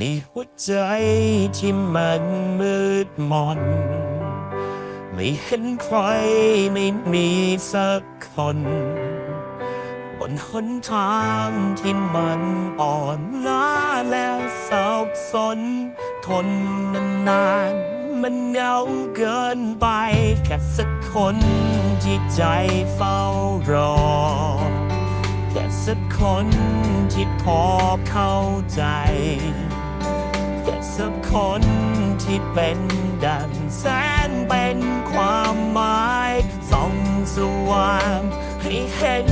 ในหัวใจที่มันมืดมน ไม่เห็นใครไม่มีสักคน บนหนทางที่มันอ่อนล้าและสับสน ทนนานๆมันเหงาเกินไป แค่สักคนที่ใจเฝ้ารอ แค่สักคนที่พอเข้าใจ สักคนที่เป็นดังแสนเป็นความหมายส่องสว่างให้เห็น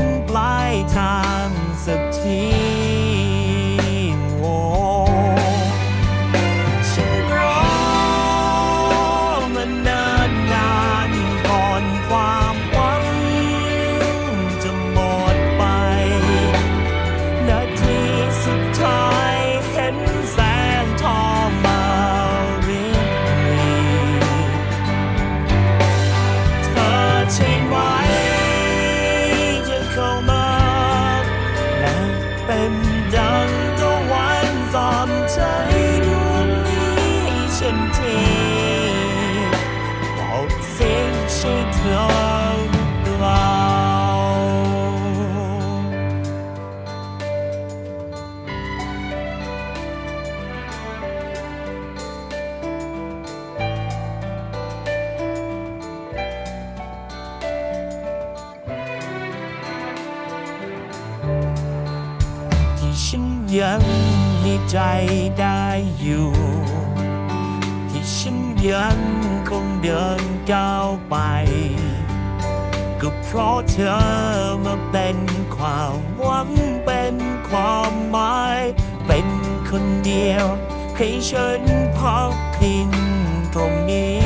ยังให้ใจได้อยู่ ที่ฉันยังคงเดินก้าวไป ก็เพราะเธอมาเป็นความหวังเป็นความหมาย เป็นคนเดียว ให้ฉันพักพิงตรงนี้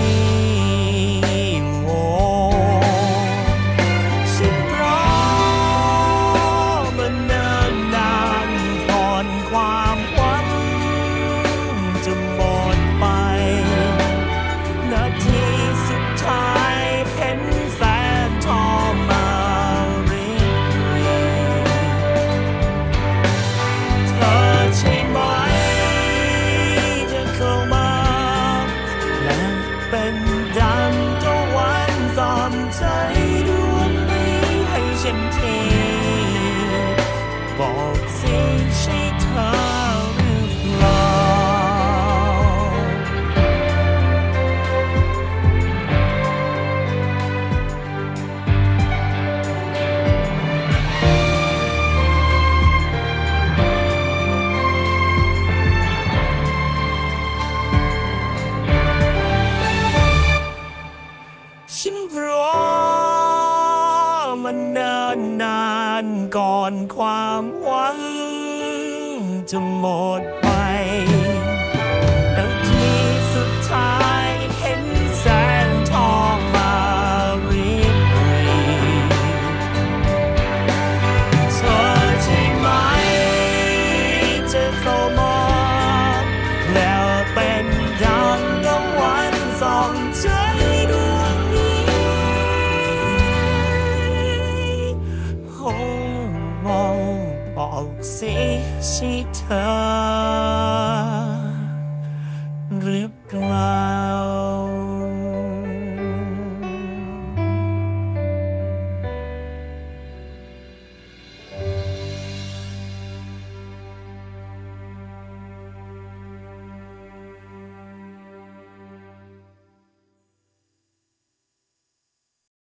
มานานนานๆก่อนความหวังจะหมดไปนาทีสุดท้ายเห็นแสงทองมาริบรีเธอใช่ไหมจะเข้ามาแล้วเป็นดังตะวันส่องใจ อกสิใช่เธอหรือเปล่า